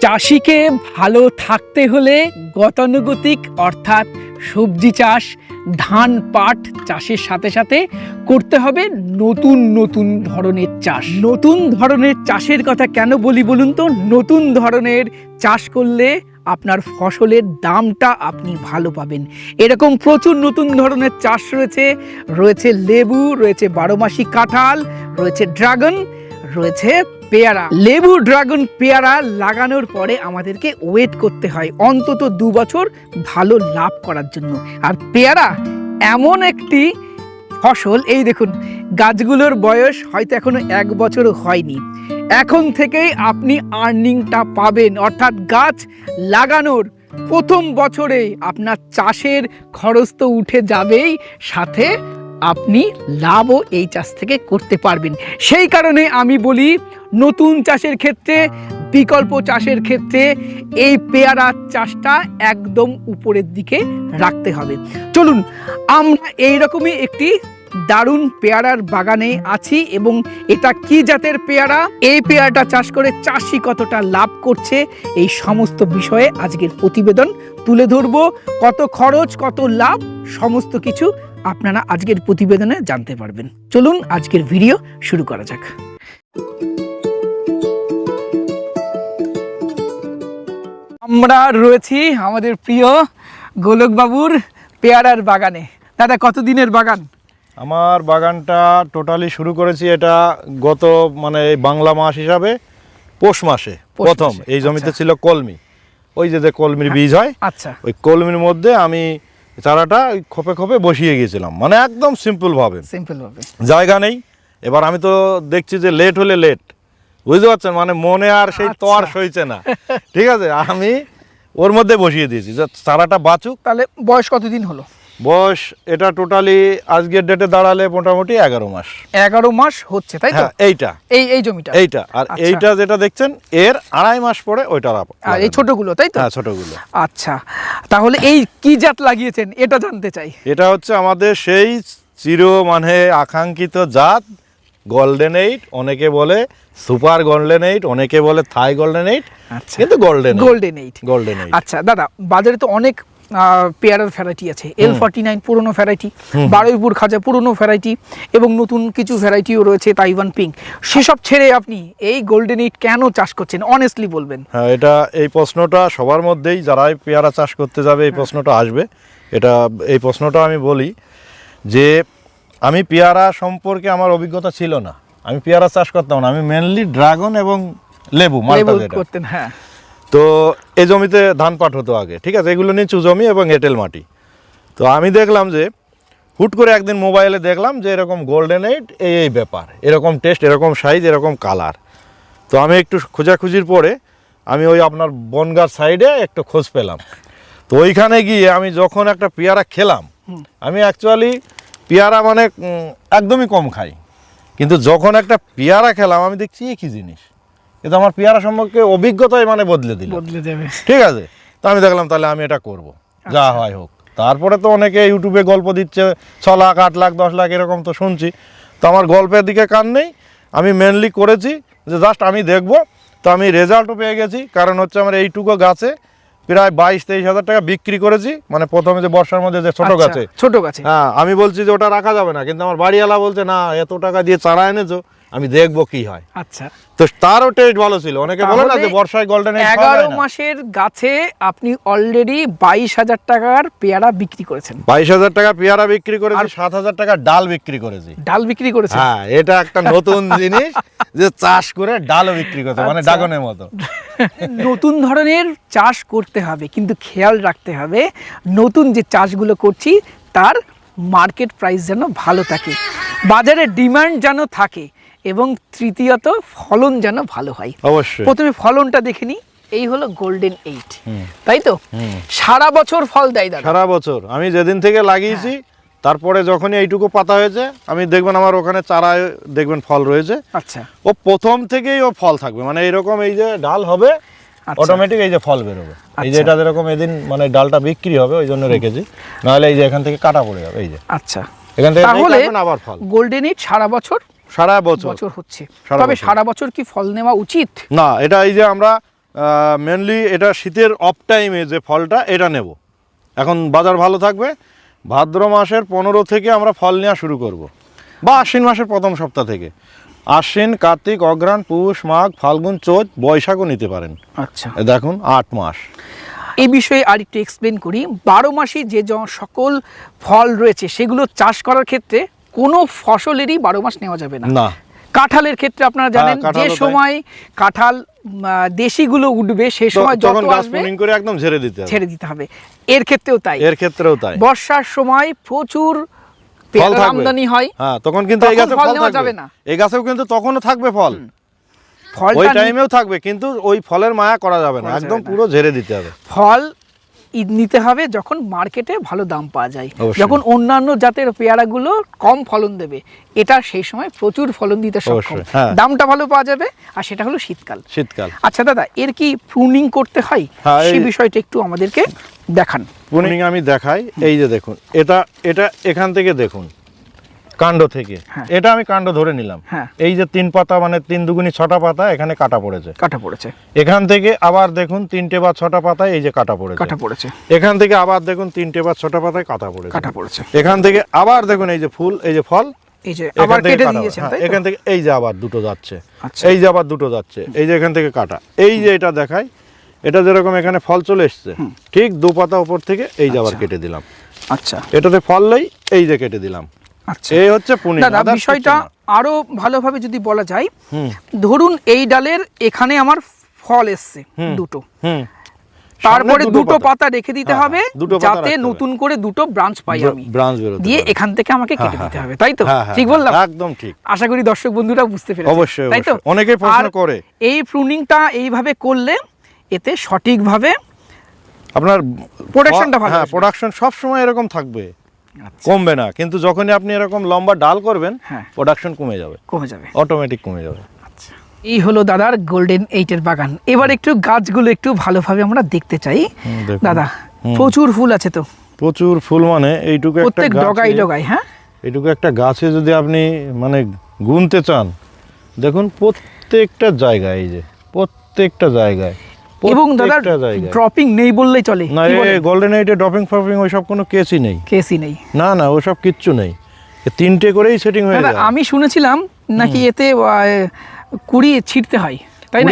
চাষিকে ভালো থাকতে হলে গতানুগতিক অর্থাৎ সবজি চাষ, ধান পাট চাষের সাথে সাথে করতে হবে নতুন নতুন ধরনের চাষ। নতুন ধরনের চাষের কথা কেন বলি বলুন তো? নতুন ধরনের চাষ করলে আপনার ফসলের দামটা আপনি ভালো পাবেন। এরকম প্রচুর নতুন ধরনের চাষ রয়েছে। রয়েছে লেবু, রয়েছে বারোমাসি কাঁঠাল, রয়েছে ড্রাগন, রয়েছে পেয়ারা। লেবু ড্রাগন পেয়ারা লাগানোর পরে আমাদেরকে ওয়েট করতে হয় অন্তত দু বছর ভালো লাভ করার জন্য। আর পেয়ারা এমন একটি ফসল, এই দেখুন, গাছগুলোর বয়স হয়তো এখনও এক বছরও হয়নি। এখন থেকেই আপনি আর্নিংটা পাবেন। অর্থাৎ গাছ লাগানোর প্রথম বছরে আপনার চাষের খরচ তো উঠে যাবেই, সাথে আপনি লাভও এই চাষ থেকে করতে পারবেন। সেই কারণে আমি বলি, নতুন চাষের ক্ষেত্রে, বিকল্প চাষের ক্ষেত্রে এই পেয়ারা চাষটা একদম উপরের দিকে রাখতে হবে। চলুন, আমরা এইরকমই একটি দারুণ পেয়ারার বাগানে আছি এবং এটা কি জাতের পেয়ারা? এই পেয়ারাটা চাষ করে চাষি কতটা লাভ করছে? এই সমস্ত বিষয়ে আজকের প্রতিবেদন তুলে ধরবো কত খরচ কত লাভ সমস্ত কিছু আপনারা আজকের প্রতিবেদনে জানতে পারবেন। চলুন আজকের ভিডিও শুরু করা যাক। আমরা রয়েছি আমাদের প্রিয় গোলকবাবুর পেয়ারার বাগানে। দাদা কত দিনের বাগান? আমার বাগানটা টোটালি শুরু করেছি এটা গত মানে বাংলা মাস হিসাবে পৌষ মাসে প্রথম। এই জমিতে আচ্ছা। ছিল কলমি। ওই যে যে কলমির বীজ হয় আচ্ছা। ওই কলমির মধ্যে আমি চারাটা ওই খোপে খোপে বসিয়ে গিয়েছিলাম। মানে একদম সিম্পলভাবে সিম্পল ভাবে। জায়গা নেই। এবার আমি তো দেখছি যে লেট হলে লেট বুঝতে পারছেন? মানে মনে আর সেই তো আর আচ্ছা। সইছে না। ঠিক আছে? আমি ওর মধ্যে বসিয়ে দিয়েছি। যে চারাটা বাঁচুক। তাহলে বয়স কতদিন হলো? বয়স এটা টোটালি আজকের ডেটে দাঁড়ালে মোটামুটি এগারো মাস। এগারো মাস হচ্ছে তাই তো? হ্যাঁ এইটা। এই এই জমিটা। এইটা। আর আচ্ছা। এইটা যেটা দেখছেন এর আড়াই মাস পরে ওইটা আর এই ছোটগুলো তাই তো? হ্যাঁ ছোটগুলো। আচ্ছা। তাহলে এই কি জাত লাগিয়েছেন এটা জানতে চাই। এটা হচ্ছে আমাদের সেই চির মানে আকাঙ্ক্ষিত জাত গোল্ডেন এইট অনেকে বলে সুপার গোল্ডেন এইট অনেকে বলে থাই গোল্ডেন এইট আচ্ছা। কিন্তু golden golden eight golden eight আচ্ছা দাদা বাজারে তো অনেক পেয়ারার ভ্যারাইটি আছে। এল ফর্টি নাইন পুরোনো ভ্যারাইটি বারুইপুর খাজা পুরোনো ভ্যারাইটি এবং নতুন কিছু ভ্যারাইটিও রয়েছে তাইওয়ান পিঙ্ক সেসব ছেড়ে আপনি এই গোল্ডেন এইট কেন চাষ করছেন? অনেস্টলি বলবেন। হ্যাঁ এটা এই প্রশ্নটা সবার মধ্যেই যারাই পেয়ারা চাষ করতে যাবে এই প্রশ্নটা আসবে। এটা এই প্রশ্নটা আমি বলি যে আমি পেয়ারা সম্পর্কে আমার অভিজ্ঞতা ছিল না। আমি পেয়ারা চাষ করতাম না। আমি মেনলি ড্রাগন এবং লেবু মালটা করতেন হ্যাঁ। তো এই জমিতে ধান পাট হতো আগে ঠিক আছে? এগুলো নিচু জমি এবং এঁটেল মাটি। তো আমি দেখলাম যে হুট করে একদিন মোবাইলে দেখলাম যে এরকম গোল্ডেন এইট এই এই ব্যাপার। এরকম টেস্ট এরকম সাইজ এরকম কালার তো আমি একটু খোঁজাখুঁজির পরে আমি ওই আপনার বনগার সাইডে একটু খোঁজ পেলাম। তো ওইখানে গিয়ে আমি যখন একটা পেয়ারা খেলাম আমি অ্যাকচুয়ালি পেয়ারা মানে একদমই কম খাই। কিন্তু যখন একটা পেয়ারা খেলাম আমি দেখছি এ কী জিনিস? কিন্তু আমার পেয়ারা সম্পর্কে অভিজ্ঞতাই মানে বদলে দিল। বদলে যাবে। ঠিক আছে? তো আমি দেখলাম তাহলে আমি এটা করব। যা হয় হোক। তারপরে তো অনেকে ইউটিউবে গল্প দিচ্ছে ছ লাখ আট লাখ দশ লাখ এরকম তো শুনছি। তো আমার গল্পের দিকে কান নেই। আমি মেনলি করেছি যে জাস্ট আমি দেখব। তো আমি রেজাল্টও পেয়ে গেছি। কারণ হচ্ছে আমার এইটুকু গাছে প্রায় বাইশ তেইশ হাজার টাকা বিক্রি করেছি। মানে প্রথমে যে বর্ষার মধ্যে যে ছোট আচ্ছা, গাছে। ছোট গাছে। হ্যাঁ আমি বলছি যে ওটা রাখা যাবে না। কিন্তু আমার বাড়িওয়ালা বলছে না এত টাকা দিয়ে চারা এনেছো। আমি দেখব কি হয়। আচ্ছা। তো তারও টেস্ট ভালো ছিল। অনেকে বলে না যে বর্ষায় গোল্ডেন এগারো মাসের গাছে আপনি অলরেডি বাইশ হাজার টাকার পেয়ারা বিক্রি করেছেন। বাইশ হাজার টাকা পেয়ারা বিক্রি করেছি সাত হাজার টাকা ডাল বিক্রি করেছি। ডাল বিক্রি করেছেন? হ্যাঁ এটা একটা নতুন জিনিস যে চাষ করে ডালও বিক্রি করতে মানে আচ্ছা। ড্রাগনের মতো। নতুন ধরনের চাষ করতে হবে কিন্তু খেয়াল রাখতে হবে নতুন যে চাষগুলো করছি তার মার্কেট প্রাইস যেন ভালো থাকে। বাজারে ডিমান্ড যেন থাকে এবং তৃতীয়ত ফলন যেন ভালো হয়। অবশ্যই। প্রথমে ফলনটা দেখে নিই। এই হলো গোল্ডেন এইট তাই তো? সারা বছর ফল দেয় দাদা। সারা বছর। আমি যেদিন থেকে লাগিয়েছি তারপরে যখনই এইটুকু পাতা হয়েছে আমি দেখবেন আমার ওখানে চারায় দেখবেন ফল রয়েছে। আচ্ছা। ও প্রথম থেকেই ও ফল থাকবে। মানে এরকম এই যে ডাল হবে আচ্ছা। অটোমেটিক এই যে ফল বেরোবে। এই যে আচ্ছা। এটা যেরকম এদিন মানে ডালটা বিক্রি হবে ওই জন্য রেখেছি। নাহলে এই যে এখান থেকে কাটা পড়ে যাবে এই যে। আচ্ছা। এখান থেকে আবার ফল। গোল্ডেন এইট সারা বছর সারা বছর। বছর হচ্ছে। তবে সারা বছর কি ফল নেওয়া উচিত? না এটা এই যে আমরা মেনলি এটা শীতের অফ টাইমে যে ফলটা এটা নেব। এখন বাজার ভালো থাকবে ভাদ্র মাসের পনেরো থেকে আমরা ফল নেওয়া শুরু করব। বা আশ্বিন মাসের প্রথম সপ্তাহ থেকে। আশ্বিন কার্তিক অগ্রাণ পুষ মাঘ ফাল্গুন চৈত বৈশাখও নিতে পারেন। আচ্ছা। দেখুন আট মাস। এই বিষয়ে আর একটু এক্সপ্লেন করি। বারো মাসে যে সকল ফল রয়েছে সেগুলো চাষ করার ক্ষেত্রে কোনো ফসলেরই বারো মাস নেওয়া যাবে না। কাঁঠালের ক্ষেত্রে আপনারা জানেন যে সময় কাঁঠাল দেশিগুলো উঠবে সেই সময় যত তখন আসবে করে একদম ঝেড়ে দিতে হবে। ছেড়ে দিতে হবে। এর ক্ষেত্রেও তাই। এর ক্ষেত্রেও তাই। বর্ষার সময় প্রচুর ফল আমদানি হয়। হ্যাঁ তখন কিন্তু এই গাছে ফল ফল যাবে না। এই গাছেও কিন্তু তখনও থাকবে ফল। ওই টাইমেও থাকবে কিন্তু ওই ফলের মায়া করা যাবে না। একদম পুরো ঝেড়ে দিতে হবে। ফল ই- নিতে হবে যখন মার্কেটে ভালো দাম পাওয়া যায়। যখন অন্যান্য জাতের পেয়ারাগুলো কম ফলন দেবে এটা সেই সময় প্রচুর ফলন দিতে সক্ষম। হ্যাঁ। দামটা ভালো পাওয়া যাবে আর সেটা হলো শীতকাল। শীতকাল। আচ্ছা দাদা এর কি প্রুনিং করতে হয়? হ্যাঁ, এই- সেই বিষয়টা একটু আমাদেরকে দেখান। প্রুনিং আমি দেখাই। এই যে দেখুন এটা এটা এখান থেকে দেখুন। কাণ্ড থেকে হ্যাঁ। এটা আমি কাণ্ড ধরে নিলাম হ্যাঁ। এই যে তিন পাতা মানে তিন দুগুনি ছটা পাতা এখানে কাটা পড়েছে কাটা পড়েছে এখান থেকে আবার দেখুন তিনটে বা ছটা পাতায় এই যে কাটা পড়েছে কাটা পড়েছে এখান থেকে আবার দেখুন তিনটে বা ছটা পাতায় কাটা পড়েছে কাটা পড়েছে এখান থেকে আবার দেখুন এই যে ফুল এই যে ফল এই যে আবার কেটে দিয়েছেন হ্যাঁ, তাই এখান থেকে এই যে আবার দুটো যাচ্ছে আচ্ছা। এই যে আবার দুটো যাচ্ছে এই যে এখান থেকে কাটা এই যে এটা দেখাই এটা যেরকম এখানে ফল চলে এসছে ঠিক দু পাতা উপর থেকে এই যে আবার আচ্ছা। কেটে দিলাম আচ্ছা এটাতে ফল নেই এই যে কেটে দিলাম আচ্ছা। এই হচ্ছে পুনি দাদা বিষয়টা আরও ভালোভাবে যদি বলা যায় ধরুন এই ডালের এখানে আমার ফল এসছে দুটো। তারপরে দুটো পাতা। রেখে দিতে হ্যাঁ, হবে হ্যাঁ, যাতে নতুন করে দুটো ব্রাঞ্চ পাই আমি। ব্রাঞ্চ দিয়ে এখান থেকে আমাকে কেটে হ্যাঁ, দিতে হ্যাঁ, হবে তাই তো? ঠিক বললাম? একদম ঠিক। আশা করি দর্শক বন্ধুরা বুঝতে পেরেছে। অবশ্যই, তাই তো। অনেকেই প্রশ্ন করে। এই প্রুনিংটা এইভাবে করলে এতে সঠিকভাবে আপনার Productionটা ভালো হ্যাঁ প্রোডাকশন সব সময় এরকম থাকবে। কমবে না কিন্তু যখনই আপনি এরকম লম্বা ডাল করবেন হ্যাঁ। প্রোডাকশন কমে যাবে। কমে যাবে। অটোমেটিক কমে যাবে। এই হলো দাদার গোল্ডেন এইটের বাগান। এবার একটু গাছগুলো একটু ভালোভাবে আমরা দেখতে চাই। দাদা প্রচুর ফুল আছে তো? প্রচুর ফুল মানে এইটুকু একটা প্রত্যেক ডগাই ডগাই হ্যাঁ? এইটুকু একটা গাছে যদি আপনি মানে গুনতে চান দেখুন প্রত্যেকটা জায়গায় এই যে প্রত্যেকটা জায়গায়। এবং দাদা ড্রপিং নেই বললেই চলে। না গোল্ডেন এইটে ড্রপিং ফপিং ওইসব কোনো কেসই নেই। কেসই নেই। না না ওসব কিচ্ছু নেই। তিনটে করেই সেটিং হয়ে যায় আমি শুনেছিলাম নাকি এতে কুড়ি ছিটতে হয় তাই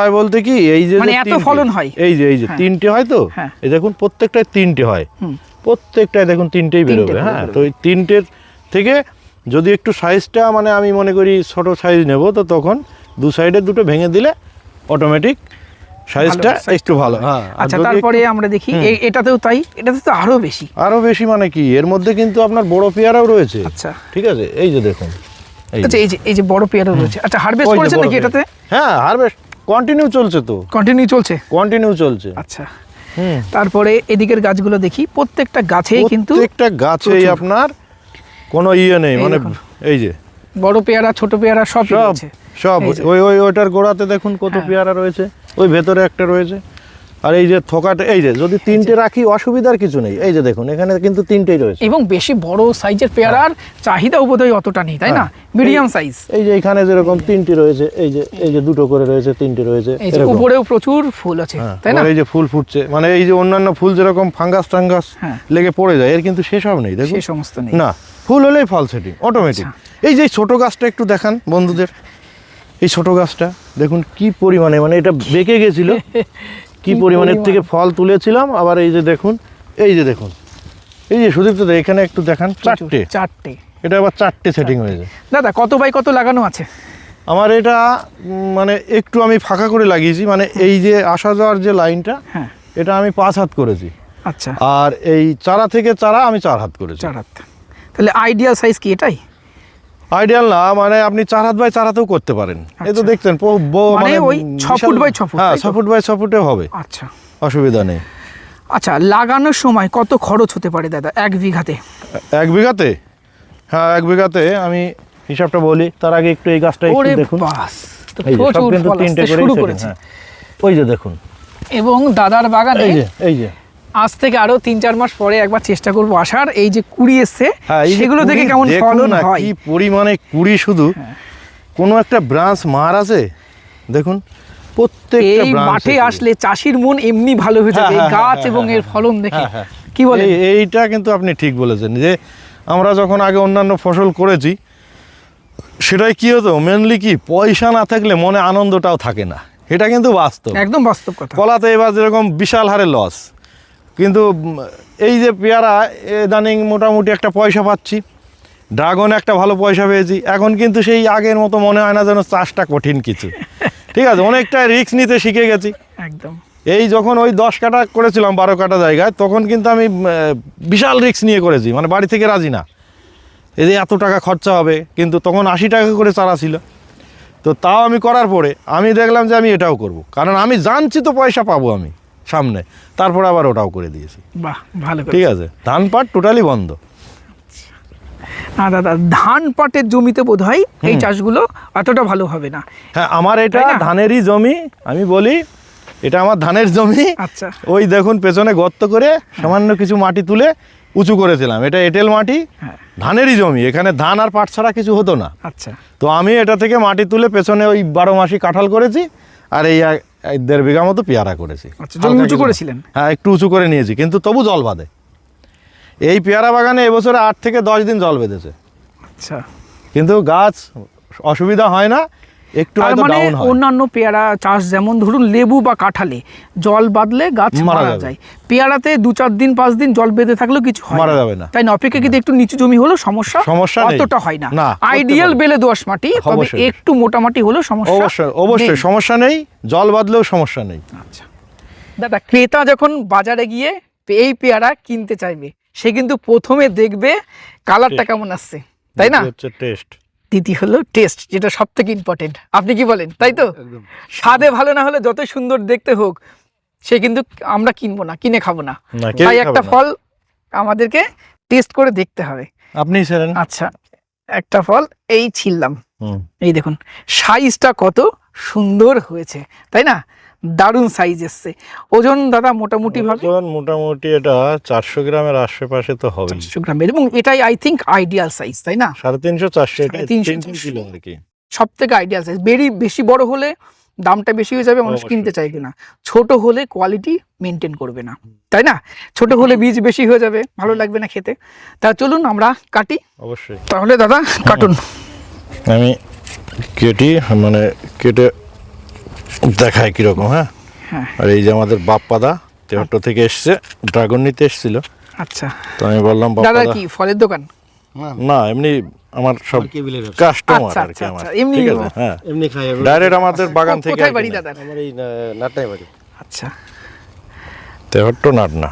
হয় বলতে কি এই যে মানে এত ফলন হয়? এই যে এই যে হ্যাঁ। তিনটে হয় তো হ্যাঁ। এই দেখুন প্রত্যেকটায় তিনটে হয়। প্রত্যেকটায় দেখুন তিনটেই বেরোবে হ্যাঁ। তো ওই তিনটের থেকে যদি একটু সাইজটা মানে আমি মনে করি ছোট সাইজ নেব তো তখন দু সাইডে দুটো ভেঙে দিলে অটোমেটিক সাইজটা একটু ভালো। হ্যাঁ আচ্ছা তারপরে আমরা দেখি এটাতেও তাই? এটাতে তো আরও বেশি। আরও বেশি মানে কি? এর মধ্যে কিন্তু আপনার বড় পেয়ারাও রয়েছে। আচ্ছা। ঠিক আছে? এই যে দেখুন। আচ্ছা এই যে এই যে বড় পেয়ারা রয়েছে। আচ্ছা হারভেস্ট করেছেন নাকি এটাতে? হ্যাঁ হারভেস্ট কন্টিনিউ চলছে তো। কন্টিনিউ চলছে? কন্টিনিউ চলছে। আচ্ছা। তারপরে এদিকের গাছগুলো দেখি প্রত্যেকটা গাছেই কিন্তু প্রত্যেকটা গাছেই। আপনার কোনো ইয়ে নেই মানে এই যে। বড় পেয়ারা ছোট পেয়ারা সব সব। সব ওই ওই ওইটার গোড়াতে দেখুন কত হ্যাঁ। পেয়ারা রয়েছে। ওই ভেতরে একটা রয়েছে। আর এই যে থোকাটা এই যে যদি তিনটে রাখি অসুবিধার কিছু নেই। এই যে দেখুন এখানে কিন্তু তিনটেই রয়েছে। এবং বেশি বড় সাইজের পেয়ারার চাহিদাও বোধহয় অতটা নেই তাই না? হ্যাঁ। মিডিয়াম সাইজ এই যে এখানে যেরকম তিনটে রয়েছে এই যে এই যে দুটো করে রয়েছে তিনটে রয়েছে উপরেও প্রচুর ফুল আছে হ্যাঁ, তাই না? এই যে ফুল ফুটছে। মানে এই যে অন্যান্য ফুল যেরকম ফাঙ্গাস টাঙ্গাস হ্যাঁ। লেগে পড়ে যায় এর কিন্তু সেসব নেই দেখুন। সে সমস্ত নেই। না ফুল হলেই ফল সেটিং অটোমেটিক এই যে ছোট গাছটা একটু দেখান বন্ধুদের। এই ছোট গাছটা দেখুন কি পরিমাণে মানে এটা বেঁকে গেছিল। কি পরিমাণের থেকে ফল তুলেছিলাম আবার এই যে দেখুন এই যে দেখুন। এই যে সুদীপ্ত এখানে একটু দেখান চারটে। চারটে। এটা আবার চারটে সেটিং হয়েছে দাদা কত বাই কত লাগানো আছে? আমার এটা মানে একটু আমি ফাঁকা করে লাগিয়েছি মানে এই যে আসা যাওয়ার যে লাইনটা হ্যাঁ। এটা আমি পাঁচ হাত করেছি। আচ্ছা। আর এই চারা থেকে চারা আমি চার হাত করেছি। চার হাত। তাহলে আইডিয়াল সাইজ কি এটাই? আইডিয়াল না মানে আপনি চার হাত বাই চার হাতেও করতে পারেন। এই তো আচ্ছা। ব- মানে ওই ছ ফুট বাই ছ ফুট, হ্যাঁ ছ ফুট বাই ছ ফুটে হবে। আচ্ছা। অসুবিধা নেই। আচ্ছা লাগানোর সময় কত খরচ হতে পারে দাদা এক বিঘাতে? এক বিঘাতে? হ্যাঁ এক বিঘাতে আমি হিসাবটা বলি তার আগে একটু এই গাছটা একটু দেখুন। কিন্তু তিনটে করে ওই যে দেখুন। এবং দাদার বাগানে এই যে এই যে। আজ থেকে আরও তিন চার মাস পরে একবার চেষ্টা করব আসার। এই যে কুড়ি এসছে হ্যাঁ সেগুলো থেকে কেমন ফলন হয়? কি পরিমাণে কুড়ি শুধু। কোনো একটা ব্রাঞ্চ মার আছে? দেখুন প্রত্যেকটা এই মাঠে আসলে চাষির মন এমনি ভালো হয়ে যাবে। হ্যাঁ, হ্যাঁ, গাছ হ্যাঁ, এবং হ্যাঁ, এর ফলন দেখে হ্যাঁ, হ্যাঁ। কি এই- এইটা কিন্তু আপনি ঠিক বলেছেন যে আমরা যখন আগে অন্যান্য ফসল করেছি সেটাই কি হতো? মেনলি কি পয়সা না থাকলে মনে আনন্দটাও থাকে না। এটা কিন্তু বাস্তব। একদম বাস্তব কথা। কলাতে এবার যেরকম বিশাল হারে লস কিন্তু এই যে পেয়ারা ইদানিং মোটামুটি একটা পয়সা পাচ্ছি। ড্রাগন একটা ভালো পয়সা পেয়েছি। এখন কিন্তু সেই আগের মতো মনে হয় না যেন চাষটা কঠিন কিছু। ঠিক আছে অনেকটা রিস্ক নিতে শিখে গেছি। একদম। এই যখন ওই দশ কাটা করেছিলাম বারো কাটা জায়গায় তখন কিন্তু আমি বিশাল রিস্ক নিয়ে করেছি। মানে বাড়ি থেকে রাজি না। এই যে এত টাকা খরচা হবে কিন্তু তখন আশি টাকা করে চারা ছিল। তো তাও আমি করার পরে আমি দেখলাম যে আমি এটাও করব। কারণ আমি জানছি তো পয়সা পাবো আমি। সামনে। তারপর আবার ওটাও করে দিয়েছি। বাহ ভালো ঠিক আছে? ধান পাট টোটালি বন্ধ। না দাদা ধান পাটের জমিতে বোধ হয় এই চাষগুলো অতটা ভালো হবে না। হ্যাঁ আমার এটা ধানেরই জমি আমি বলি এটা আমার ধানের জমি। আচ্ছা। ওই দেখুন পেছনে গর্ত করে সামান্য কিছু মাটি তুলে উঁচু করেছিলাম। এটা এঁটেল মাটি হ্যাঁ। ধানেরই জমি। এখানে ধান আর পাট ছাড়া কিছু হতো না। আচ্ছা। তো আমি এটা থেকে মাটি তুলে পেছনে ওই বারো মাসি কাঁঠাল করেছি আর এই দেড় বিঘা মতো পেয়ারা করেছি। আচ্ছা, উঁচু করেছিলেন? হ্যাঁ একটু উঁচু করে নিয়েছি কিন্তু তবু জল বাঁধে এই পেয়ারা বাগানে এবছরে আট থেকে দশ দিন জল বেঁধেছে। আচ্ছা। কিন্তু গাছ অসুবিধা হয় না একটু তার মানে অন্যান্য পেয়ারা চাষ যেমন ধরুন লেবু বা কাঁঠালে জল বাদলে গাছ মারা যায়। পেয়ারাতে দু চার দিন পাঁচ দিন জল বেঁধে থাকলেও কিছু মারা যাবে না। তাই না? কিন্তু একটু নিচু জমি হলো সমস্যা সমস্যা অতটা হয় না। আইডিয়াল বেলে দোয়াশ মাটি তবে অবশ্যই। একটু মোটা মাটি হলেও সমস্যা অবশ্যই অবশ্যই সমস্যা নেই জল বাঁধলেও সমস্যা নেই। আচ্ছা। দাদা ক্রেতা যখন বাজারে গিয়ে এই পেয়ারা কিনতে চাইবে সে কিন্তু প্রথমে দেখবে কালারটা কেমন আসছে তাই না? টেস্ট দ্বিতীয় হলো টেস্ট যেটা সব থেকে ইম্পর্টেন্ট আপনি কি বলেন তাই তো? স্বাদে ভালো না হলে যত সুন্দর দেখতে হোক সে কিন্তু আমরা কিনবো না কিনে খাব না। তাই একটা ফল আমাদেরকে টেস্ট করে দেখতে হবে। আপনি আচ্ছা একটা ফল এই ছিললাম। হুম। এই দেখুন সাইজটা কত সুন্দর হয়েছে তাই না? দারুণ সাইজ এসছে। ওজন দাদা মোটামুটি ভাবে? ওজন মোটামুটি এটা চারশো গ্রামের আশেপাশে তো হবে চারশো গ্রামের এবং এটাই আই থিঙ্ক আইডিয়াল সাইজ তাই না? সাড়ে তিনশো চারশো এটা তিনশো, তিন তিন কিলো আর কি। সব থেকে আইডিয়াল সাইজ বেরি বেশি বড় হলে দামটা বেশি হয়ে যাবে মানুষ। কিনতে চাইবে না। ছোট হলে কোয়ালিটি মেনটেন করবে না তাই না? ছোট হলে বীজ বেশি হয়ে যাবে ভালো লাগবে না খেতে। তা চলুন আমরা কাটি। অবশ্যই। তাহলে দাদা কাটুন। আমি কেটি মানে কেটে দেখাই কীরকম হ্যাঁ? হ্যাঁ। আর এই যে আমাদের বাপ্পাদা তেহট্ট থেকে এসছে ড্রাগন নিতে এসেছিল। আচ্ছা। তো আমি বললাম দাদা বাপ্পাদা কি ফলের দোকান? না। এমনি আমার সব কেবিলের কাস্টমার আচ্ছা, আর কি আচ্ছা, আমার। আচ্ছা, এমনি হ্যাঁ। এমনি খাই ডাইরেক্ট আমাদের বাগান থেকে কোথায় বাড়ি দাদা? আমার এই না- নাট্টাই বাড়ি। আচ্ছা। তেহট্ট নাট না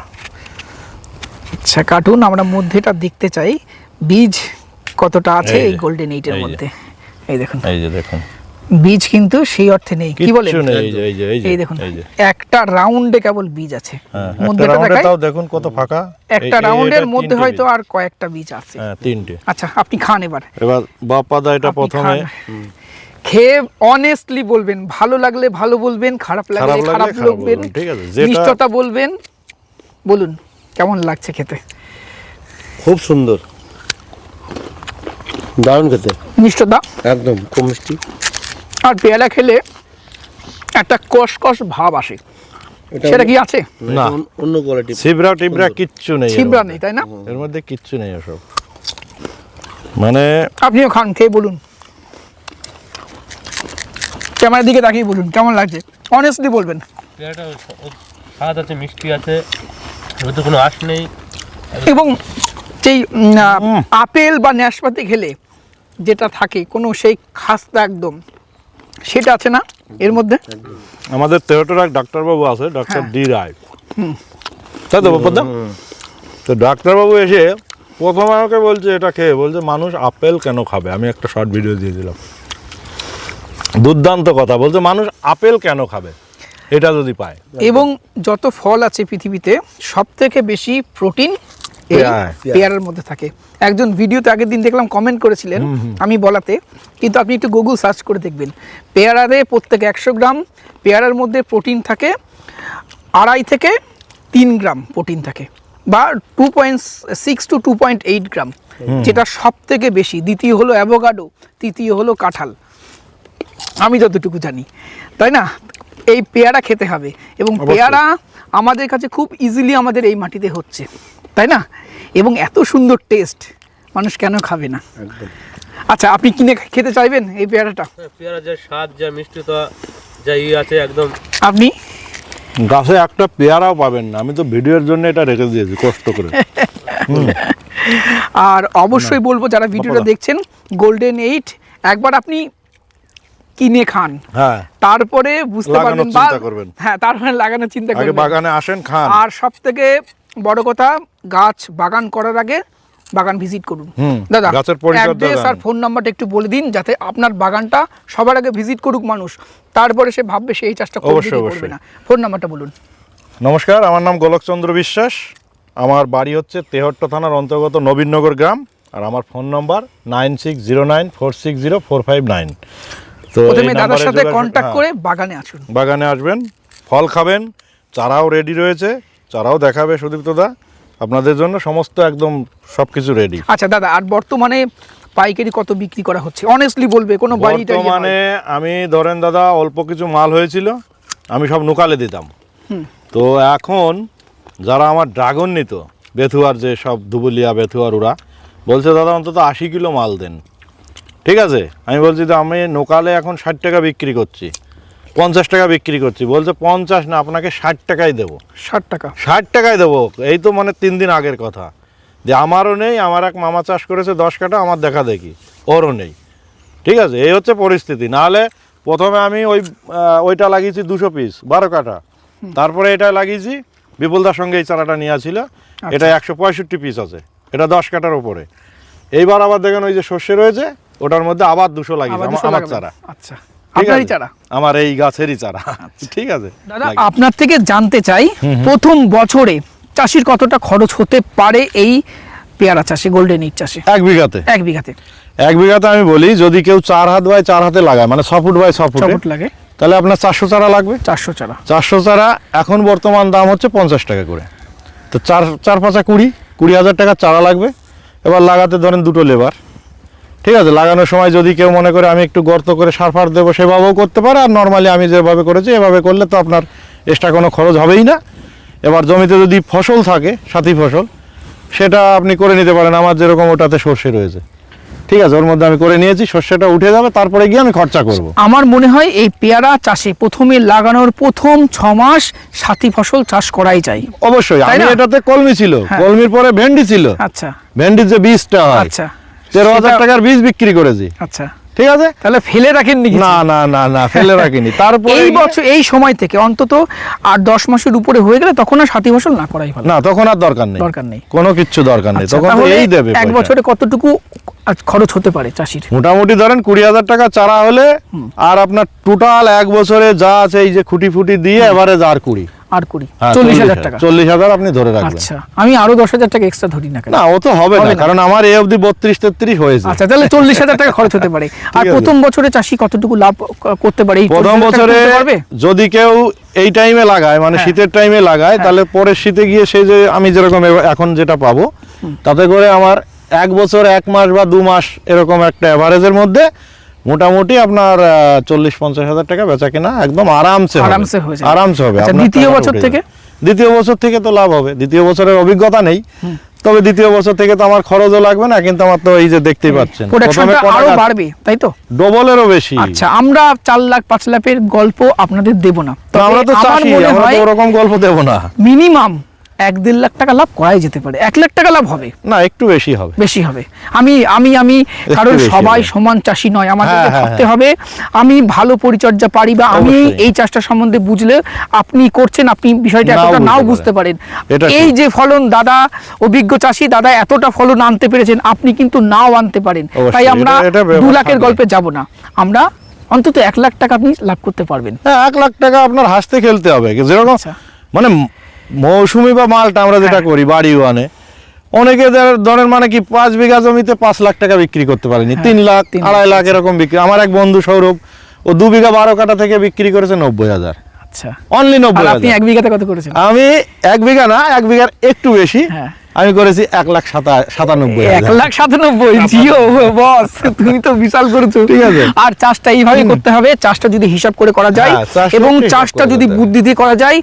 আচ্ছা কাটুন আমরা মধ্যেটা দেখতে চাই। বীজ কতটা আছে এই এই গোল্ডেন এইটের মধ্যে? এই দেখুন। এই যে দেখুন। বীজ কিন্তু সেই অর্থে নেই। কি নেই এই দেখুন একটা রাউন্ডে কেবল বীজ আছে। হ্যাঁ তাও দেখুন কত ফাঁকা। একটা রাউন্ডের মধ্যে হয়তো আর কয়েকটা বীজ আছে। হ্যাঁ তিনটে। আচ্ছা আপনি খান এবার। এবার বাপ্পাদা এটা প্রথমে। খেয়ে অনেস্টলি বলবেন ভালো লাগলে ভালো বলবেন খারাপ লাগলে খারাপ বলবেন মিষ্টতা বলবেন বলুন কেমন লাগছে খেতে? খুব সুন্দর। দারুণ খেতে। মিষ্টতা একদম খুব মিষ্টি। আর পেয়ারা খেলে একটা কষ কষ ভাব আসে। সেটা কি আছে? না। অন্য- কোয়ালিটি ছিবরা টিবরা কিচ্ছু নেই ছিবড়া নেই তাই না? এর মধ্যে কিচ্ছু নেই ওসব। মানে আপনিও খান খেয়ে বলুন। ক্যামেরার দিকে তাকিয়ে বলুন কেমন লাগছে? অনেস্টলি বলবেন। স্বাদ আছে মিষ্টি আছে এর কোনো আঁশ নেই। এবং সেই আপেল বা নাশপাতি খেলে যেটা থাকে কোনো সেই খাস্তা একদম। সেটা আছে না এর মধ্যে? আমাদের তেহট্টর এক ডাক্তারবাবু আছে ডাক্তার হ্যাঁ। ডি রায়। তাই তো বাপ্পাদা তো ডাক্তারবাবু এসে প্রথম আমাকে বলছে এটা খেয়ে বলছে মানুষ আপেল কেন খাবে? আমি একটা শর্ট ভিডিও দিয়ে দিলাম। দুর্দান্ত কথা বলছে মানুষ আপেল কেন খাবে? এটা যদি পায়। এবং যত ফল আছে পৃথিবীতে সব থেকে বেশি প্রোটিন। পেয়ারার মধ্যে থাকে। একজন ভিডিওতে আগের দিন দেখলাম কমেন্ট করেছিলেন আমি বলাতে। কিন্তু আপনি একটু গুগল সার্চ করে দেখবেন। পেয়ারাতে প্রত্যেক একশো গ্রাম পেয়ারার মধ্যে প্রোটিন থাকে আড়াই থেকে তিন গ্রাম প্রোটিন থাকে বা two point six two two point eight gram যেটা সব থেকে বেশি। দ্বিতীয় হলো অ্যাভোগাডো তৃতীয় হলো কাঁঠাল। আমি যতটুকু জানি। তাই না? এই পেয়ারা খেতে হবে। এবং পেয়ারা আমাদের কাছে খুব ইজিলি আমাদের এই মাটিতে হচ্ছে। তাই না? এবং এত সুন্দর টেস্ট মানুষ কেন খাবে না? আচ্ছা আপনি কিনে খেতে চাইবেন এই পেয়ারাটা? হ্যাঁ, পেয়ারা যা স্বাদ যা মিষ্টিতা যা ই আছে একদম। আপনি? গাছে একটা পেয়ারাও পাবেন না। আমি তো ভিডিওর জন্য এটা রেখে দিয়েছি কষ্ট করে। আর অবশ্যই বলব যারা ভিডিওটা দেখছেন গোল্ডেন এইট একবার আপনি কিনে খান। হ্যাঁ। তারপরে বুঝতে পারবেন চিন্তা করবেন। হ্যাঁ তারপরে লাগানোর চিন্তা করবেন। বাগানে আসেন খান। আর সব থেকে বড় কথা গাছ বাগান করার আগে বাগান ভিজিট করুন। দাদা অ্যাড্রেস আর ফোন নাম্বারটা একটু বলে দিন যাতে আপনার বাগানটা সবার আগে ভিজিট করুক মানুষ। তারপরে সে ভাববে সে এই চাষটা করবে অবশ্যই, অবশ্যই। না। ফোন নাম্বারটা বলুন। নমস্কার আমার নাম গোলকচন্দ্র বিশ্বাস। আমার বাড়ি হচ্ছে তেহট্ট থানার অন্তর্গত নবীননগর গ্রাম আর আমার phone number nine six zero nine four six zero four five nine. তো প্রথমে দাদার সাথে কন্ট্যাক্ট করে বাগানে আসুন। বাগানে আসবেন ফল খাবেন চারাও রেডি রয়েছে। চারাও দেখাবে সুদীপ্ত দা। আপনাদের জন্য সমস্ত একদম সব কিছু রেডি আচ্ছা দাদা আর বর্তমানে পাইকারি কত বিক্রি করা হচ্ছে? অনেস্টলি বলবে কোনো বাড়িটা বর্তমানে আমি ধরেন দাদা অল্প কিছু মাল হয়েছিল আমি সব নুকালে দিতাম। তো এখন যারা আমার ড্রাগন নিত বেথুয়ার যে সব দুবুলিয়া বেথুয়ার ওরা বলছে দাদা অন্তত আশি কিলো মাল দেন। ঠিক আছে? আমি বলছি তো আমি নোকালে এখন ষাট টাকা বিক্রি করছি। পঞ্চাশ টাকা বিক্রি করছি। বলছে পঞ্চাশ না আপনাকে ষাট টাকাই দেবো। ষাট টাকা। ষাট টাকায় দেবো। এই তো মানে তিন দিন আগের কথা। যে আমারও নেই আমার এক মামা চাষ করেছে দশ কাটা আমার দেখা দেখি। ওরও নেই। ঠিক আছে এই হচ্ছে পরিস্থিতি। নাহলে প্রথমে আমি ওই ওইটা লাগিয়েছি দুশো পিস বারো কাটা তারপরে এটা লাগিয়েছি বিপুলদার সঙ্গে এই চারাটা নিয়ে ছিল এটা একশো পঁয়ষট্টি পিস আছে। এটা দশ কাটার ওপরে এইবার আবার দেখেন ওই যে শস্য রয়েছে ওটার মধ্যে আবার দুশো লাগিয়েছি আমার-। চারা। আচ্ছা। আপনারই চারা? আমার এই গাছেরই চারা। ঠিক আছে? দাদা আপনার থেকে জানতে চাই প্রথম বছরে চাষির কতটা খরচ হতে পারে এই পেয়ারা চাষে গোল্ডেন ইট চাষে? এক বিঘাতে। এক বিঘাতে। এক বিঘাতে আমি বলি যদি কেউ চার হাত বাই চার হাতে লাগায় মানে ছ ফুট বাই ছ ফুটে লাগে। তাহলে আপনার চারশো চারা লাগবে। চারশো চারা। চারশো চারা এখন বর্তমান দাম হচ্ছে পঞ্চাশ টাকা করে। তো চার চার পাঁচা কুড়ি কুড়ি হাজার টাকা চারা লাগবে। এবার লাগাতে ধরেন দুটো লেবার। ঠিক আছে লাগানোর সময় যদি কেউ মনে করে আমি একটু গর্ত করে সার ফার দেবো সেভাবেও করতে পারে। আর নর্মালি আমি যেভাবে করেছি এভাবে করলে তো আপনার এক্সট্রা কোনো খরচ হবেই না। এবার জমিতে যদি ফসল থাকে সাথী ফসল সেটা আপনি করে নিতে পারেন। আমার যেরকম ওটাতে সর্ষে রয়েছে। ঠিক আছে ওর মধ্যে আমি করে নিয়েছি সর্ষেটা উঠে যাবে তারপরে গিয়ে আমি খরচা করব। আমার মনে হয় এই পেয়ারা চাষে প্রথমে লাগানোর প্রথম ছ মাস সাথী ফসল চাষ করাই চাই অবশ্যই আমি এটাতে কলমি ছিল। হ্যাঁ। কলমির পরে ভেন্ডি ছিল। আচ্ছা। ভেন্ডির যে বীজটা হয় আচ্ছা। তেরো হাজার টাকার বীজ বিক্রি করেছি। আচ্ছা। ঠিক আছে? তাহলে ফেলে রাখেননি না না না না ফেলে রাখিনি। তারপর এই বছর এই সময় থেকে অন্তত আর দশ মাসের উপরে হয়ে গেলে তখন আর সাথী ফসল না করাই ভালো। না তখন আর দরকার নেই। দরকার নেই। কোনো কিছু দরকার নেই। আচ্ছা, তখন এই দেবে এক বছরে কতটুকু আজ খরচ হতে পারে চাষির। মোটামুটি ধরেন কুড়ি হাজার টাকা চারা হলে আর আপনার টোটাল এক বছরে যা আছে এই যে খুঁটি ফুটি দিয়ে এবারে আর কুড়ি। আর কুড়ি। হ্যাঁ, চল্লিশ হাজার টাকা। চল্লিশ হাজার আপনি ধরে রাখবেন। আচ্ছা আমি আরও দশ হাজার টাকা এক্সট্রা ধরি না না ও তো হবে না। কারণ আমার এই অবধি বত্রিশ তেত্রিশ হয়েছে। আচ্ছা তাহলে চল্লিশ হাজার টাকা খরচ হতে পারে। আর প্রথম বছরে চাষি কতটুকু লাভ করতে পারে? প্রথম বছরে যদি কেউ এই টাইমে লাগায় মানে হ্যাঁ। শীতের টাইমে লাগায় তাহলে পরের শীতে গিয়ে সেই যে আমি যেরকম এ- এখন যেটা পাবো তাতে করে আমার এক বছর এক মাস বা দু মাস এরকম একটা অ্যাভারেজের মধ্যে মোটামুটি আপনার চল্লিশ পঞ্চাশ হাজার টাকা বেচা কেনা একদম আরামসে আরামসে আরামসে হবে। আচ্ছা, দ্বিতীয় বছর থেকে? দ্বিতীয় বছর থেকে তো লাভ হবে। দ্বিতীয় বছরের অভিজ্ঞতা নেই। তবে দ্বিতীয় বছর থেকে তো আমার খরচও লাগবে না কিন্তু আমার তো এই যে দেখতেই পাচ্ছেন। প্রোডাকশনটা আরও বাড়বে তাই তো? ডবলেরও বেশি। আচ্ছা আমরা চার লাখ পাঁচ লাখের গল্প আপনাদের দেব না। আমরা তো চাষি আমরা তো ওরকম গল্প দেবো না। মিনিমাম এক দেড় লাখ টাকা লাভ করাই যেতে পারে। এক লাখ টাকা লাভ হবে। না একটু বেশি হবে। বেশি হবে। আমি আমি আমি কারণ সবাই সমান চাষি নয় আমাদেরকে হ্যাঁ, হ্যাঁ, ভাবতে হবে। আমি ভালো পরিচর্যা পারি বা আমি এই চাষটা সম্বন্ধে বুঝলে আপনি করছেন আপনি বিষয়টা এতটা নাও বুঝতে পারেন। এই যে ফলন দাদা অভিজ্ঞ চাষি দাদা এতটা ফলন আনতে পেরেছেন আপনি কিন্তু নাও আনতে পারেন। তাই আমরা দু লাখের গল্পে যাব না। আমরা অন্তত এক লাখ টাকা আপনি লাভ করতে পারবেন। হ্যাঁ এক লাখ টাকা আপনার হাসতে খেলতে হবে। যেরকম আচ্ছা। মানে মৌসুমি বা মালটা আমরা যেটা হ্যাঁ। করি বাড়ি ওয়ানে। অনেকে ধরেন মানে কি পাঁচ বিঘা জমিতে পাঁচ লাখ টাকা বিক্রি করতে পারেনি হ্যাঁ, তিন লাখ আড়াই লাখ এরকম বিক্রি। আমার এক বন্ধু সৌরভ ও দু বিঘা বারো কাটা থেকে বিক্রি করেছে নব্বই হাজার। আচ্ছা। অনলি নব্বই আপনি হাজার। এক বিঘাতে কত করেছেন? আমি এক বিঘা না এক বিঘার একটু বেশি। হ্যাঁ। আমি করেছি এক লাখ সাতানব্বই এক লাখ সাতানব্বই জিও বস তুমি তো বিশাল করেছ। ঠিক আছে। আর চাষটা এইভাবে করতে হবে চাষটা যদি হিসাব করে করা যায় হ্যাঁ, এবং চাষটা যদি বুদ্ধি দিয়ে করা যায়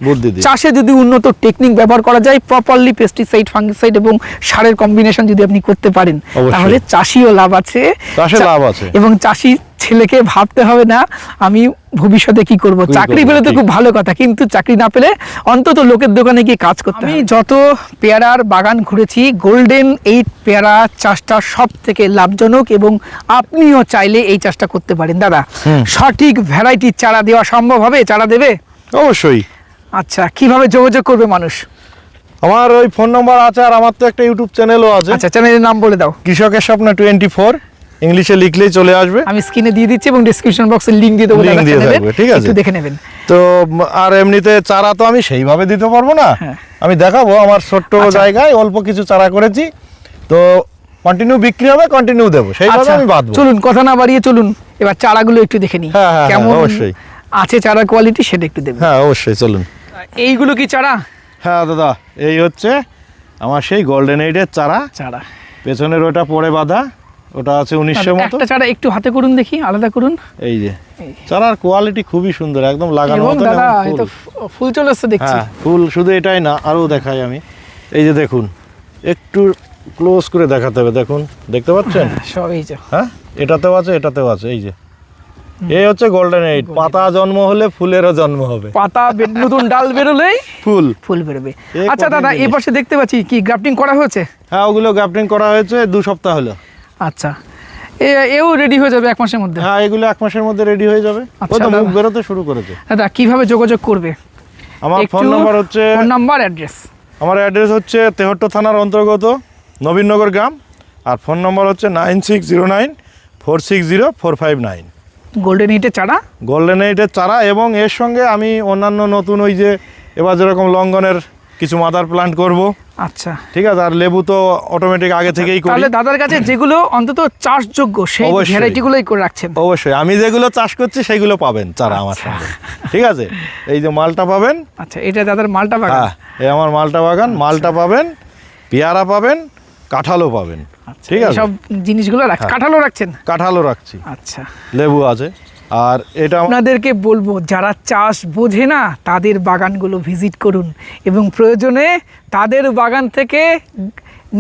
চাষে যদি উন্নত টেকনিক ব্যবহার করা যায় প্রপারলি পেস্টিসাইড ফাঙ্গিসাইড এবং সারের কম্বিনেশন যদি আপনি করতে পারেন তাহলে চাষিও লাভ আছে। চাষে লাভ আছে। এবং চাষি ছেলেকে ভাবতে হবে না আমি ভবিষ্যতে কি করব? চাকরি পেলে তো খুব ভালো কথা কিন্তু চাকরি না পেলে অন্তত লোকের দোকানে গিয়ে কাজ করতে আমি যত পেয়ারার বাগান ঘুরেছি গোল্ডেন এইট পেয়ারা চাষটা সব থেকে লাভজনক এবং আপনিও চাইলে এই চাষটা করতে পারেন। দাদা সঠিক ভ্যারাইটির চারা দেওয়া সম্ভব হবে? চারা দেবে? অবশ্যই। আচ্ছা কীভাবে যোগাযোগ করবে মানুষ? আমার ওই ফোন নাম্বার আছে আর আমার তো একটা ইউটিউব চ্যানেলও আছে। আচ্ছা চ্যানেলের নাম বলে দাও। কৃষকের স্বপ্ন টোয়েন্টি ফোর ইংলিশে লিখলেই চলে আসবে। আমি স্ক্রিনে দিয়ে দিচ্ছি এবং ডিসক্রিপশন বক্সে লিংক দিয়ে দেবো দাদা দিয়ে থাকবে, ঠিক আছে। একটু দেখে নেবেন। তো আর এমনিতে চারা তো আমি সেইভাবে দিতে পারব না। হ্যাঁ। আমি দেখাবো আমার ছোট্ট আচ্ছা। জায়গায় অল্প কিছু চারা করেছি। তো কন্টিনিউ বিক্রি হবে কন্টিনিউ দেবো। সেইভাবে আচ্ছা আমি বাঁধবো। চলুন কথা না বাড়িয়ে চলুন। এবার চারাগুলো একটু দেখে নিই। হ্যাঁ, হ্যাঁ, হ্যাঁ, কেমন অবশ্যই। আছে চারা কোয়ালিটি সেটা একটু দেখব হ্যাঁ অবশ্যই চলুন। এইগুলো কি চারা? হ্যাঁ দাদা এই হচ্ছে আমার সেই গোল্ডেন এইডের চারা। চারা। পেছনের ওটা পরে বাঁধা। ওটা আছে উনিশশো মতো। একটা চারা একটু হাতে করুন দেখি আলাদা করুন। এই যে চারার কোয়ালিটি খুবই সুন্দর একদম লাগানো এই ফুল। চলে এসছে দেখছি। হ্যাঁ ফুল শুধু এটাই না আরও দেখাই আমি। এই যে দেখুন একটু ক্লোজ করে দেখাতে হবে দেখুন দেখতে পাচ্ছেন? হ্যাঁ, সব এই যে। হ্যাঁ এটাতেও আছে এটাতেও আছে এই যে। এই হচ্ছে গোল্ডেন এইট পাতা জন্ম হলে ফুলেরও জন্ম হবে। পাতা নতুন ডাল বেরোলেই ফুল। ফুল বেরোবে। আচ্ছা দাদা এই পাশে দেখতে পাচ্ছি কি গ্রাফটিং করা হয়েছে? হ্যাঁ ওগুলো গ্যাপটিং করা হয়েছে দু সপ্তাহ হলো। আচ্ছা। এও রেডি হয়ে যাবে এক মাসের মধ্যে? হ্যাঁ এগুলো এক মাসের মধ্যে রেডি হয়ে যাবে। আচ্ছা, তো মুখ। বেরোতে শুরু করেছে। দাদা কীভাবে যোগাযোগ করবে? আমার ফোন নাম্বার হচ্ছে ফোন নাম্বার অ্যাড্রেস আমার অ্যাড্রেস হচ্ছে তেহট্ট থানার অন্তর্গত নবীনগর গ্রাম আর ফোন নম্বর হচ্ছে nine six zero nine four six zero four five nine golden ইটের চারা? গোল্ডেন এইটের চারা এবং এর সঙ্গে আমি অন্যান্য নতুন ওই যে এবার যেরকম লঙ্ঘনের কিছু মাদার প্লান্ট করব। আচ্ছা। ঠিক আছে আর লেবু তো অটোমেটিক আগে থেকেই করি। তাহলে দাদার কাছে যেগুলো অন্তত চাষযোগ্য সেই। ভ্যারাইটিগুলোই করে রাখছেন। অবশ্যই আমি যেগুলো চাষ করছি সেগুলো পাবেন চারা আমার সঙ্গে। ঠিক আছে এই যে মালটা পাবেন। আচ্ছা এটা দাদার মালটা বাগান? হ্যাঁ এই আমার মালটা বাগান মালটা পাবেন পেয়ারা পাবেন কাঁঠালও পাবেন। ঠিক আছে? সব জিনিসগুলো রাখছেন হ্যাঁ। কাঁঠালও রাখছেন? কাঁঠালও রাখছি। আচ্ছা। লেবু আছে। আর এটা আপনাদেরকে বলব, যারা চাষ বোঝে না, তাদের বাগানগুলো ভিজিট করুন এবং প্রয়োজনে তাদের বাগান থেকে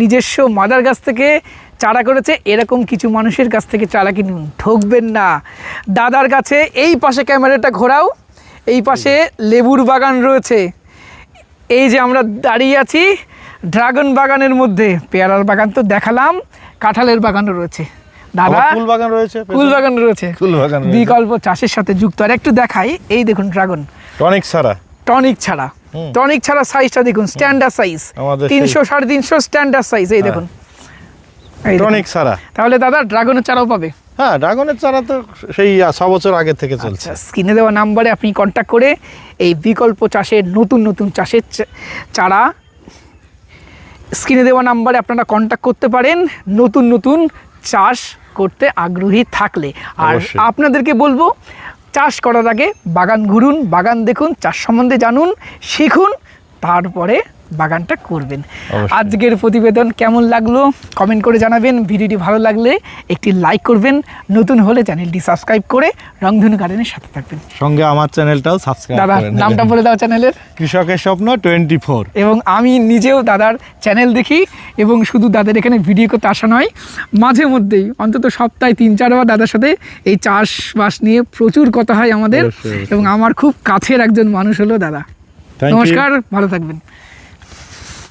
নিজস্ব মাদার গাছ থেকে চারা করেছে, এরকম কিছু মানুষের কাছ থেকে চারা কিনুন, ঠকবেন না। দাদার কাছে এই পাশে ক্যামেরাটা ঘোরাও, এই পাশে লেবুর বাগান রয়েছে। এই যে আমরা দাঁড়িয়ে আছি, ড্রাগন বাগানের মধ্যে, পেয়ারার বাগান তো দেখালাম, কাঁঠালের বাগানও রয়েছে। দাদা ফুল বাগান রয়েছে ফুল বাগান রয়েছে। ফুল বাগান বিকল্প চাষের সাথে যুক্ত। আর একটু দেখাই এই দেখুন ড্রাগন। টনিক ছাড়া। টনিক ছাড়া। টনিক ছাড়া সাইজটা দেখুন স্ট্যান্ডার্ড সাইজ তিনশো সাড়ে তিনশো স্ট্যান্ডার্ড সাইজ এই দেখুন। এই টনিক ছাড়া। তাহলে দাদা ড্রাগনের চারাও পাবে? হ্যাঁ ড্রাগনের চারা তো সেই ছ বছর আগে থেকে চলছে। আচ্ছা স্ক্রিনে দেওয়া নাম্বারে আপনি কন্ট্যাক্ট করে এই বিকল্প চাষের নতুন নতুন চাষের চারা স্ক্রিনে দেওয়া নাম্বারে আপনারা কন্ট্যাক্ট করতে পারেন। নতুন নতুন চাষ করতে আগ্রহী থাকলে। আর আপনাদেরকে বলব চাষ করার আগে বাগান ঘুরুন বাগান দেখুন চাষ সম্বন্ধে জানুন শিখুন তারপরে বাগানটা করবেন। আজকের প্রতিবেদন কেমন লাগল কমেন্ট করে জানাবেন। ভিডিওটি ভালো লাগলে একটি লাইক করবেন। নতুন হলে চ্যানেলটি সাবস্ক্রাইব করে রংধনু গার্ডেনের সাথে থাকবেন। সঙ্গে আমার চ্যানেলটাও সাবস্ক্রাইব দাদা নামটা বলে দাও চ্যানেলের। কৃষকের স্বপ্ন টোয়েন্টি ফোর। এবং আমি নিজেও দাদার চ্যানেল দেখি এবং শুধু দাদার এখানে ভিডিও করতে আসা নয় মাঝে মধ্যেই অন্তত সপ্তাহে তিন চারবার দাদার সাথে এই চাষবাস নিয়ে প্রচুর কথা হয় আমাদের। এবং আমার খুব কাছের একজন মানুষ হলো দাদা। নমস্কার ভালো থাকবেন।